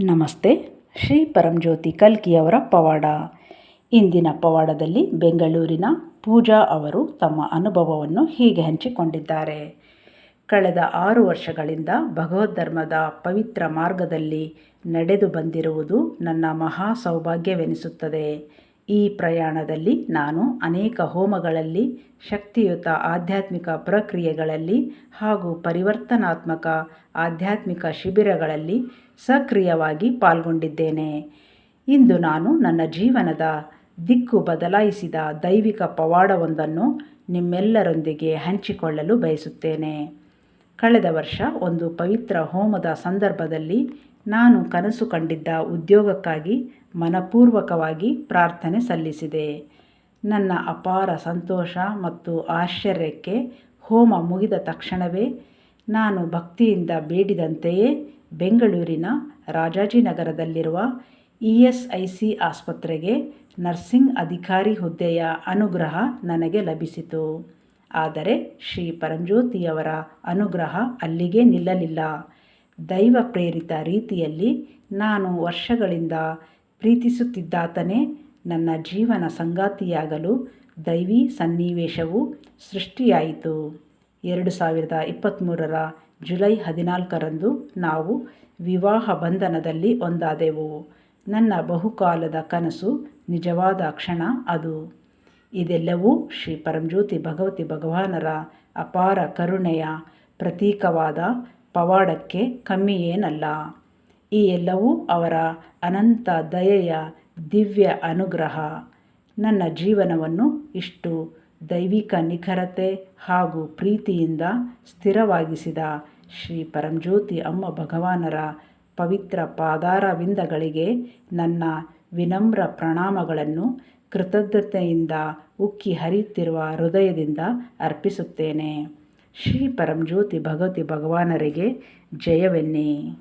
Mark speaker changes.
Speaker 1: ನಮಸ್ತೆ. ಶ್ರೀ ಪರಂಜ್ಯೋತಿ ಕಲ್ಕಿಯವರ ಪವಾಡ. ಇಂದಿನ ಪವಾಡದಲ್ಲಿ ಬೆಂಗಳೂರಿನ ಪೂಜಾ ಅವರು ತಮ್ಮ ಅನುಭವವನ್ನು ಹೀಗೆ ಹಂಚಿಕೊಂಡಿದ್ದಾರೆ. ಕಳೆದ ಆರು ವರ್ಷಗಳಿಂದ ಭಗವದ್ಧರ್ಮದ ಪವಿತ್ರ ಮಾರ್ಗದಲ್ಲಿ ನಡೆದು ಬಂದಿರುವುದು ನನ್ನ ಮಹಾ ಸೌಭಾಗ್ಯವೆನಿಸುತ್ತದೆ. ಈ ಪ್ರಯಾಣದಲ್ಲಿ ನಾನು ಅನೇಕ ಹೋಮಗಳಲ್ಲಿ, ಶಕ್ತಿಯುತ ಆಧ್ಯಾತ್ಮಿಕ ಪ್ರಕ್ರಿಯೆಗಳಲ್ಲಿ ಹಾಗೂ ಪರಿವರ್ತನಾತ್ಮಕ ಆಧ್ಯಾತ್ಮಿಕ ಶಿಬಿರಗಳಲ್ಲಿ ಸಕ್ರಿಯವಾಗಿ ಪಾಲ್ಗೊಂಡಿದ್ದೇನೆ. ಇಂದು ನಾನು ನನ್ನ ಜೀವನದ ದಿಕ್ಕು ಬದಲಾಯಿಸಿದ ದೈವಿಕ ಪವಾಡವೊಂದನ್ನು ನಿಮ್ಮೆಲ್ಲರೊಂದಿಗೆ ಹಂಚಿಕೊಳ್ಳಲು ಬಯಸುತ್ತೇನೆ. ಕಳೆದ ವರ್ಷ ಒಂದು ಪವಿತ್ರ ಹೋಮದ ಸಂದರ್ಭದಲ್ಲಿ ನಾನು ಕನಸು ಕಂಡಿದ್ದ ಉದ್ಯೋಗಕ್ಕಾಗಿ ಮನಪೂರ್ವಕವಾಗಿ ಪ್ರಾರ್ಥನೆ ಸಲ್ಲಿಸಿದೆ. ನನ್ನ ಅಪಾರ ಸಂತೋಷ ಮತ್ತು ಆಶ್ಚರ್ಯಕ್ಕೆ ಹೋಮ ಮುಗಿದ ತಕ್ಷಣವೇ ನಾನು ಭಕ್ತಿಯಿಂದ ಬೇಡಿದಂತೆಯೇ ಬೆಂಗಳೂರಿನ ರಾಜಾಜಿನಗರದಲ್ಲಿರುವ ಇ ಎಸ್ ಐ ಸಿ ಆಸ್ಪತ್ರೆಗೆ ನರ್ಸಿಂಗ್ ಅಧಿಕಾರಿ ಹುದ್ದೆಯ ಅನುಗ್ರಹ ನನಗೆ ಲಭಿಸಿತು. ಆದರೆ ಶ್ರೀ ಪರಂಜ್ಯೋತಿಯವರ ಅನುಗ್ರಹ ಅಲ್ಲಿಗೆ ನಿಲ್ಲಲಿಲ್ಲ. ದೈವ ಪ್ರೇರಿತ ರೀತಿಯಲ್ಲಿ ನಾನು ವರ್ಷಗಳಿಂದ ಪ್ರೀತಿಸುತ್ತಿದ್ದಾತನೇ, ನನ್ನ ಜೀವನ ಸಂಗಾತಿಯಾಗಲು ದೈವಿ ಸನ್ನಿವೇಶವು ಸೃಷ್ಟಿಯಾಯಿತು. ಎರಡು ಸಾವಿರದ ಇಪ್ಪತ್ತ್ಮೂರರ ಜುಲೈ ಹದಿನಾಲ್ಕರಂದು ನಾವು ವಿವಾಹ ಬಂಧನದಲ್ಲಿ ಒಂದಾದೆವು. ನನ್ನ ಬಹುಕಾಲದ ಕನಸು ನಿಜವಾದ ಕ್ಷಣ ಅದು. ಇದೆಲ್ಲವೂ ಶ್ರೀ ಪರಂಜ್ಯೋತಿ ಭಗವತಿ ಭಗವಾನರ ಅಪಾರ ಕರುಣೆಯ ಪ್ರತೀಕವಾದ ಪವಾಡಕ್ಕೆ ಕಮ್ಮಿಯೇನಲ್ಲ. ಈ ಎಲ್ಲವೂ ಅವರ ಅನಂತ ದಯೆಯ ದಿವ್ಯ ಅನುಗ್ರಹ. ನನ್ನ ಜೀವನವನ್ನು ಇಷ್ಟು ದೈವಿಕ ನಿಖರತೆ ಹಾಗೂ ಪ್ರೀತಿಯಿಂದ ಸ್ಥಿರವಾಗಿಸಿದ ಶ್ರೀ ಪರಂಜ್ಯೋತಿ ಅಮ್ಮ ಭಗವಾನರ ಪವಿತ್ರ ಪಾದಾರವಿಂದಗಳಿಗೆ ನನ್ನ ವಿನಮ್ರ ಪ್ರಣಾಮಗಳನ್ನು ಕೃತಜ್ಞತೆಯಿಂದ ಉಕ್ಕಿ ಹರಿಯುತ್ತಿರುವ ಹೃದಯದಿಂದ ಅರ್ಪಿಸುತ್ತೇನೆ. ಶ್ರೀ ಪರಂಜ್ಯೋತಿ ಭಗವತಿ ಭಗವಾನರಿಗೆ ಜಯವೆನ್ನಿ.